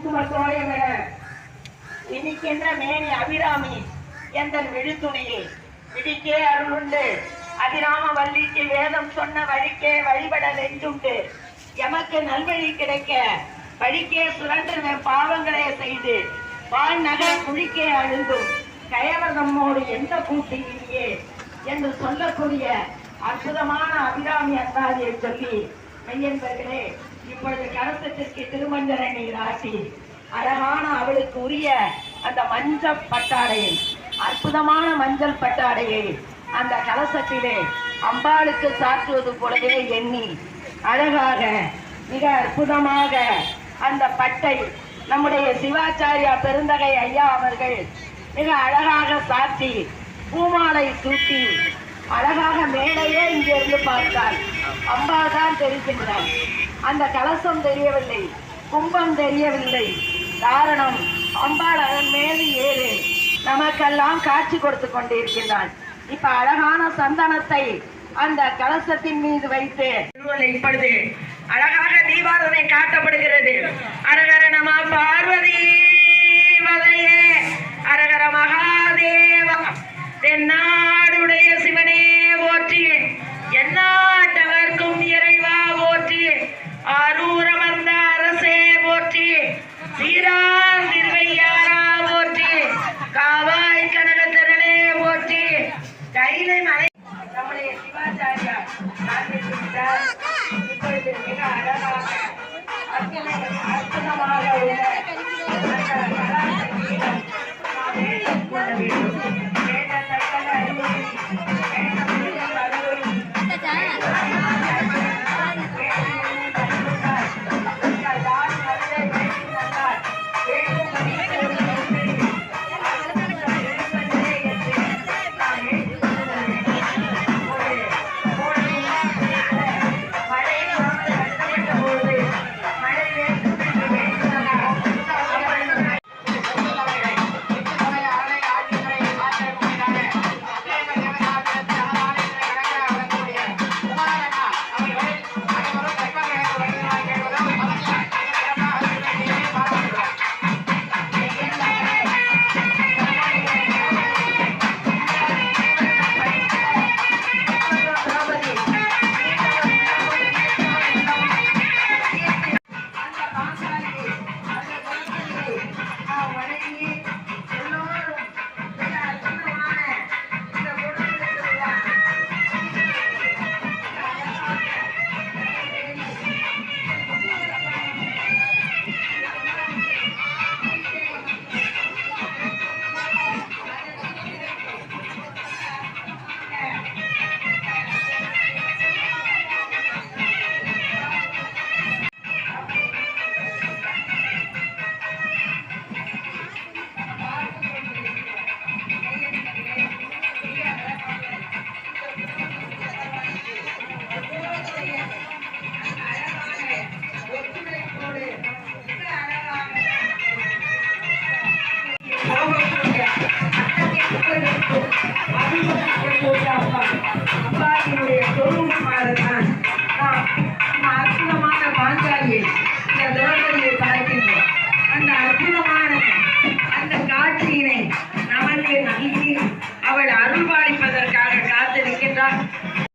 குங்கும தோயமிட இனிக்கின்ற மேனி அபிராமி எந்தன் விழித்துணியில் விடிக்கே அருளுண்டு. அபிராம வள்ளிக்கு வேதம் சொன்ன வழிக்கே வழிபட நெஞ்சுண்டு. எமக்கு நல்வழி கிடைக்க வழிக்கே சுழன்று பாவங்களே செய்து வான் நகர் குழிக்கே அழுந்தும். கயவதம்மோடு எந்த கூட்டியே என்று சொல்லக்கூடிய அற்புதமான அபிராமி அந்தாதியை சொல்லி மையன்பர்களே இப்பொழுது கரசத்திற்கு திருமஞ்சன ராசி. அழகான அவளுக்கு உரிய அந்த மஞ்சள் பட்டாடையை அற்புதமான மஞ்சள் பட்டாடையை அந்த கலசத்திலே அம்பாளுக்கு சாற்றுவது போலவே எண்ணி அழகாக மிக அற்புதமாக அந்த பட்டை நம்முடைய சிவாச்சாரியா பெருந்தகை ஐயா அவர்கள் மிக அழகாக சாத்தி பூமாலை சூட்டி அழகாக மேடையே இங்கிருந்து பார்த்தால் அம்பாள் தான் தெரிகின்றார். அந்த கலசம் தெரியவில்லை கும்பம் தெரியவில்லை. காரணம் அம்பாள் அதன் மேல் ஏறு. நமக்கெல்லாம் காட்சி கொடுத்து கொண்டிருக்கின்றாள். இப்ப அழகான சந்தனத்தை அந்த கலசத்தின் மீது வைத்து இப்பொழுது அழகாக தீபாரதனை காட்டப்படுகிறது. அழகாக ¡Tira!